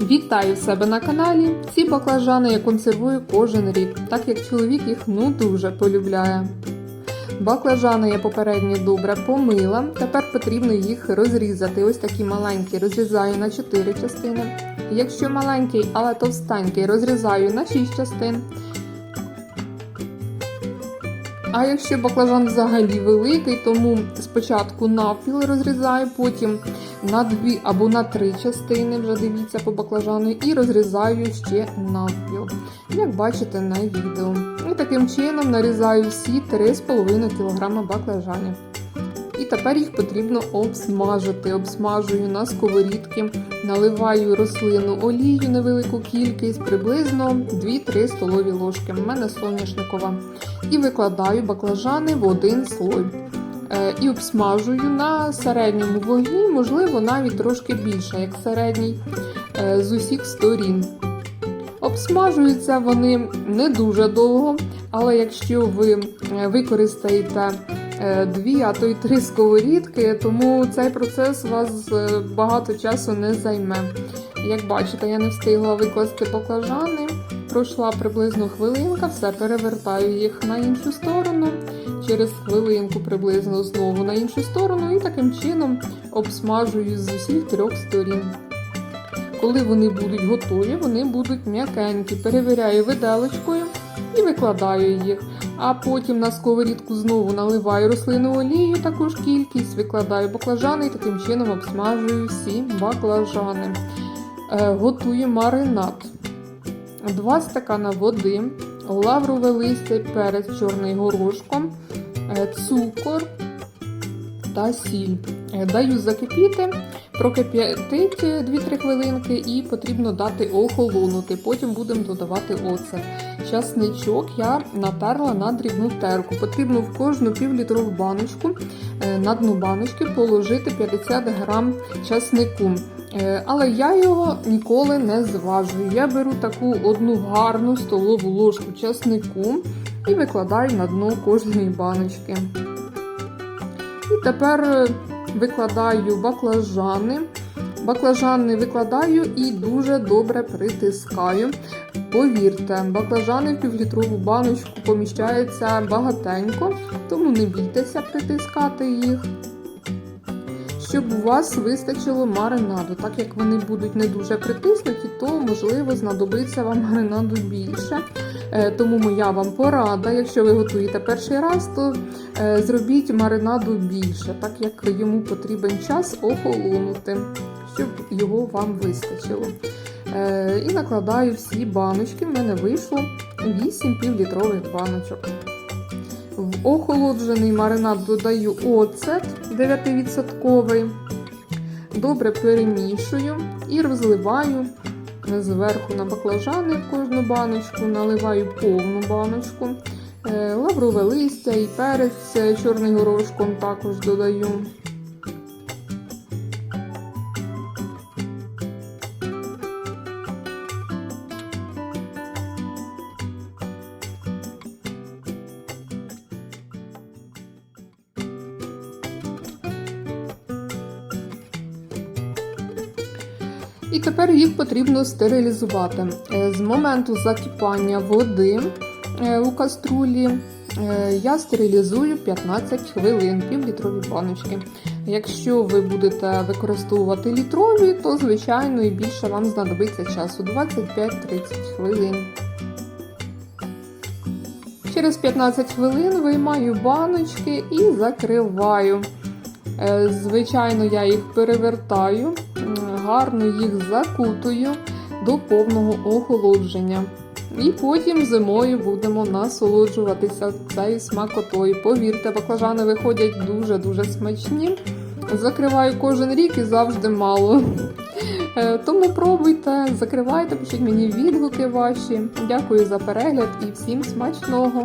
Вітаю себе на каналі. Ці баклажани я консервую кожен рік, так як чоловік їх ну дуже полюбляє. Баклажани я попередньо добре помила. Тепер потрібно їх розрізати. Ось такі маленькі розрізаю на 4 частини. Якщо маленький, але товстенький, розрізаю на 6 частин. А якщо баклажан взагалі великий, тому спочатку навпіл розрізаю, потім на дві або на три частини, вже дивіться по баклажану, і розрізаю ще навпіл, як бачите на відео. І таким чином нарізаю всі 3,5 кг баклажанів. І тепер їх потрібно обсмажити. Обсмажую на сковорідки, наливаю рослину олію невелику кількість, приблизно 2-3 столові ложки. У мене соняшникова. І викладаю баклажани в один слой. Е, І обсмажую на середньому вогні, можливо, навіть трошки більше, як середній, е, з усіх сторін. Обсмажуються вони не дуже довго, але якщо ви е, використаєте дві, а то й три сковорідки, тому цей процес вас багато часу не займе. Як бачите, я не встигла викласти баклажани, пройшла приблизно хвилинка, все перевертаю їх на іншу сторону, через хвилинку приблизно знову на іншу сторону, і таким чином обсмажую з усіх трьох сторін. Коли вони будуть готові, вони будуть м'якенькі. Перевіряю виделочкою і викладаю їх. А потім на сковорідку знову наливаю рослину олію, також кількість, викладаю баклажани і таким чином обсмажую всі баклажани. Е, готую маринад. 2 стакана води, лаврове листя, перець чорний горошком, е, цукор та сіль. Е, Даю закипіти, прокип'ятить 2-3 хвилинки і потрібно дати охолонути. Потім будемо додавати оцет. Часничок я натерла на дрібну терку. Потрібно в кожну півлітрову баночку е, на дно баночки положити 50 грам часнику. Е, Але я його ніколи не зважую. Я беру таку одну гарну столову ложку часнику і викладаю на дно кожної баночки. І тепер е, викладаю баклажани. Баклажани викладаю і дуже добре притискаю. Повірте, баклажани в півлітрову баночку поміщаються багатенько, тому не бійтеся притискати їх. Щоб у вас вистачило маринаду, так як вони будуть не дуже притиснуті, то можливо знадобиться вам маринаду більше. Е, Тому моя вам порада, якщо ви готуєте перший раз, то е, зробіть маринаду більше, так як йому потрібен час охолонути, щоб його вам вистачило. Е, І накладаю всі баночки. В мене вийшло 8 півлітрових баночок. Охолоджений маринад додаю оцет 9%. Добре перемішую і розливаю зверху на баклажани в кожну баночку, наливаю повну баночку. Е, Лаврове листя і перець е, чорний горошком також додаю. І тепер їх потрібно стерилізувати. Е, З моменту закипання води е, у каструлі е, я стерилізую 15 хвилин, півлітрові баночки. Якщо ви будете використовувати літрові, то звичайно і більше вам знадобиться часу 25-30 хвилин. Через 15 хвилин виймаю баночки і закриваю. Звичайно, я їх перевертаю, гарно їх закутую до повного охолодження. І потім зимою будемо насолоджуватися цією смакотою. Повірте, баклажани виходять дуже-дуже смачні. Закриваю кожен рік і завжди мало. Е, Тому пробуйте, закривайте, пишіть мені відгуки ваші. Дякую за перегляд і всім смачного!